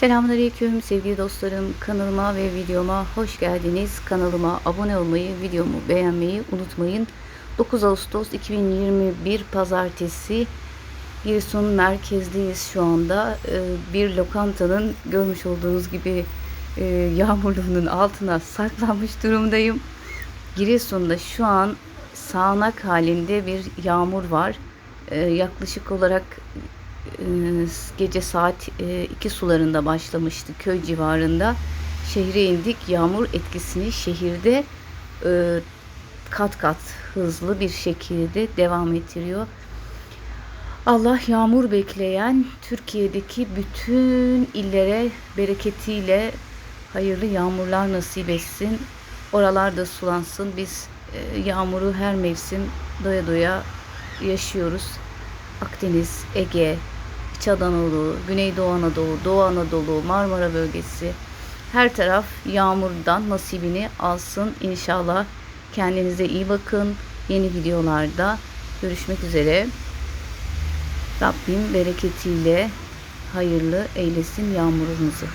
Selamünaleyküm sevgili dostlarım. Kanalıma ve videoma hoş geldiniz. Kanalıma abone olmayı, videomu beğenmeyi unutmayın. 9 Ağustos 2021 Pazartesi Giresun merkezdeyiz şu anda. Ee, Bir lokantanın görmüş olduğunuz gibi e, yağmurluğunun altına saklanmış durumdayım. Giresun'da şu an sağanak halinde bir yağmur var. Ee, Yaklaşık olarak gece saat 2 sularında başlamıştı köy civarında. Şehre indik. Yağmur etkisini şehirde e, kat kat hızlı bir şekilde devam ettiriyor. Allah yağmur bekleyen Türkiye'deki bütün illere bereketiyle hayırlı yağmurlar nasip etsin. Oralarda sulansın. Biz e, yağmuru her mevsim doya doya yaşıyoruz. Akdeniz, Ege, İç Anadolu, Güneydoğu Anadolu, Doğu Anadolu, Marmara bölgesi her taraf yağmurdan nasibini alsın inşallah. Kendinize iyi bakın. Yeni videolarda görüşmek üzere. Rabbim bereketiyle hayırlı eylesin yağmurumuzu.